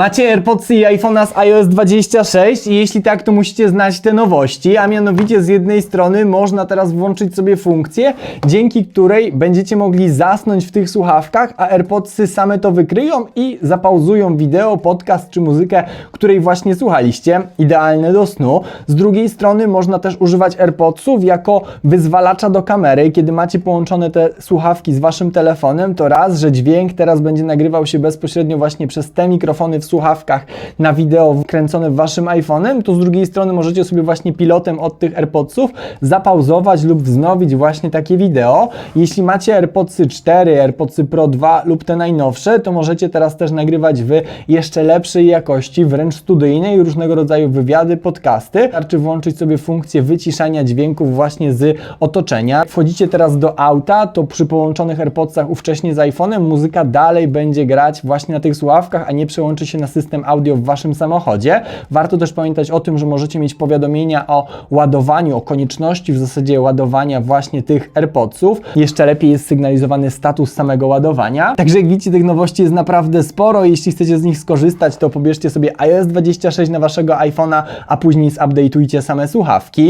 Macie AirPodsy i iPhone'a z iOS 26 i jeśli tak, to musicie znać te nowości, a mianowicie z jednej strony można teraz włączyć sobie funkcję, dzięki której będziecie mogli zasnąć w tych słuchawkach, a AirPodsy same to wykryją i zapauzują wideo, podcast czy muzykę, której właśnie słuchaliście. Idealne do snu. Z drugiej strony można też używać AirPodsów jako wyzwalacza do kamery. Kiedy macie połączone te słuchawki z waszym telefonem, to raz, że dźwięk teraz będzie nagrywał się bezpośrednio właśnie przez te mikrofony w słuchawkach na wideo wkręcone waszym iPhone'em, to z drugiej strony możecie sobie właśnie pilotem od tych AirPodsów zapauzować lub wznowić właśnie takie wideo. Jeśli macie AirPodsy 4, AirPodsy Pro 2 lub te najnowsze, to możecie teraz też nagrywać w jeszcze lepszej jakości, wręcz studyjnej, różnego rodzaju wywiady, podcasty. Wystarczy włączyć sobie funkcję wyciszania dźwięków właśnie z otoczenia. Wchodzicie teraz do auta, to przy połączonych AirPodsach ówcześnie z iPhone'em muzyka dalej będzie grać właśnie na tych słuchawkach, a nie przełączy się na system audio w waszym samochodzie. Warto też pamiętać o tym, że możecie mieć powiadomienia o ładowaniu, o konieczności w zasadzie ładowania właśnie tych AirPodsów. Jeszcze lepiej jest sygnalizowany status samego ładowania. Także jak widzicie, tych nowości jest naprawdę sporo. Jeśli chcecie z nich skorzystać, to pobierzcie sobie iOS 26 na waszego iPhone'a, a później zupdate'ujcie same słuchawki.